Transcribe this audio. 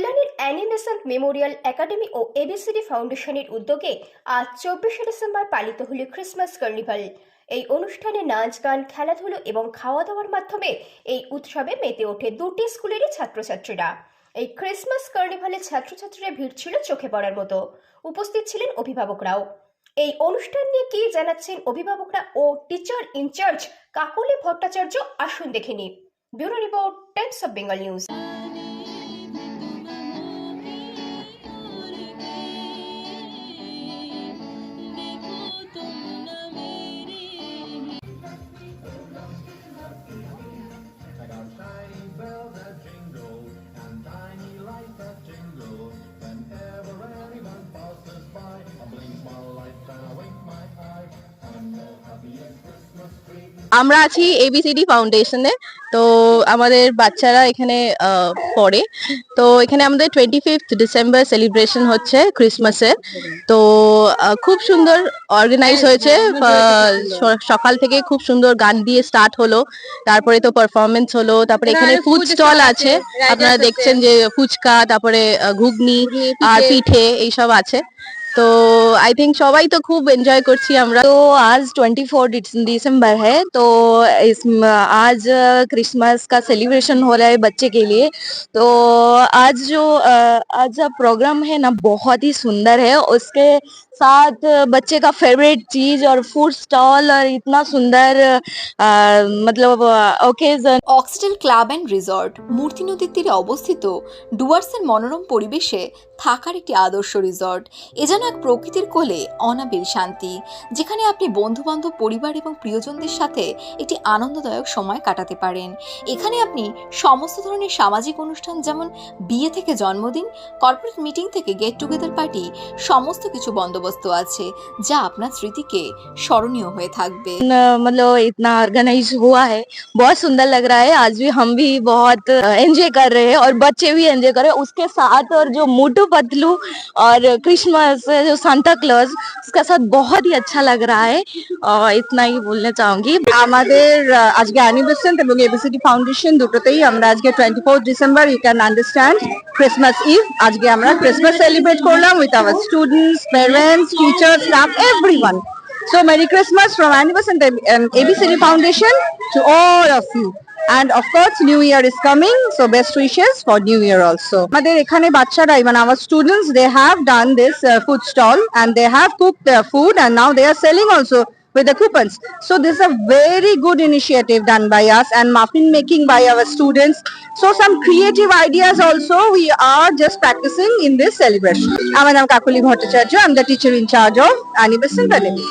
কল্যাণীর animation memorial academy ও ABCD ফাউন্ডেশনের উদ্যোগে আজ চব্বিশে ডিসেম্বর পালিত হলো ক্রিসমাস কার্নিভাল। এই অনুষ্ঠানে নাচ, গান, খেলাধুলো এবং খাওয়া দাওয়ার মাধ্যমে এই উৎসবে মেতে ওঠে দুটি স্কুলেরই ছাত্রছাত্রীরা। এই ক্রিসমাস কার্নিভালে ছাত্রছাত্রীরা ভিড় ছিল চোখে পড়ার মতো। উপস্থিত ছিলেন অভিভাবকরাও। এই অনুষ্ঠান নিয়ে কি জানাচ্ছেন অভিভাবকরা ও teacher in charge Kakoli Bhattacharya আসুন দেখে নিই bureau report, Times of Bengal news. আমরা আছি এবিসিডি ফাউন্ডেশনে তো আমাদের বাচ্চারা এখানে পড়ে। তো এখানে আমাদের টোয়েন্টি ফিফথ ডিসেম্বর সেলিব্রেশন হচ্ছে ক্রিসমাসের তো খুব সুন্দর অর্গানাইজ হয়েছে। সকাল থেকে খুব সুন্দর গান দিয়ে স্টার্ট হলো। তারপরে তো পারফরমেন্স হলো। তারপরে এখানে ফুড স্টল আছে। আপনারা দেখছেন যে ফুচকা তারপরে ঘুগনি আর পিঠে এইসব আছে। তো আই থিঙ্ক সবাই তো খুব এনজয় করছি আমরা तो आज 24 दिसंबर है तो इस आज क्रिसमस का सेलिब्रेशन हो रहा है बच्चे के लिए तो आज जो अ, आज का प्रोग्राम है ना बहुत ही सुंदर है उसके साथ बच्चे का फेवरेट चीज और फूड स्टॉल और इतना सुंदर अ, मतलब occasion Oxidale club and resort মূর্তি নদীর তীরে অবস্থিত ডুয়ার্সের মনোরম পরিবেশে থাকার একটি আদর্শ রিসর্ট এ যেন এক প্রকৃতির কোলে অনাবিল শান্তি যেখানে আপনি বন্ধু বান্ধব পরিবার এবং প্রিয়জনদের সাথে একটি আনন্দদায়ক সময় কাটাতে পারেন এখানে আপনি সমস্ত ধরনের সামাজিক অনুষ্ঠান যেমন বিয়ে থেকে জন্মদিন কর্পোরেট মিটিং থেকে গেট টুগেদার পার্টি সমস্ত কিছু বন্দোবস্ত আছে যা আপনার স্মৃতিকে স্মরণীয় হয়ে থাকবে मतलब इतना ऑर्गेनाइज हुआ है बहुत सुंदर लग रहा है आज भी हम भी बहुत एंजॉय कर रहे हैं और बच्चे भी एंजॉय कर रहे हैं उसके साथ और जो मोटू पतलू और क्रिसमस जो सांता क्लॉज उसका साथ बहुत ही अच्छा लग रहा है और इतना ही बोलना चाहूंगी আমাদের আহ, আজকে অ্যানিভার্সারি এবং এবিসিডি ফাউন্ডেশন দুটোতেই আমরা আজকে twenty four December you can understand Christmas Eve আজকে আমরা ক্রিসমাস সেলিব্রেট করলাম with our students parents teachers staff everyone so merry Christmas from anniversary ABCD foundation to all of you and of course new year is coming so best wishes for new year also আমাদের এখানে বাচ্চারা even our students they have done this uh, food stall and they have cooked their food and now they are selling also with the coupons so this is a very good initiative done by us and muffin making by our students so some creative ideas also we are just practicing in this celebration আমার নাম কাকলি Bhattacharya i'm the teacher in charge of anniversary Academy.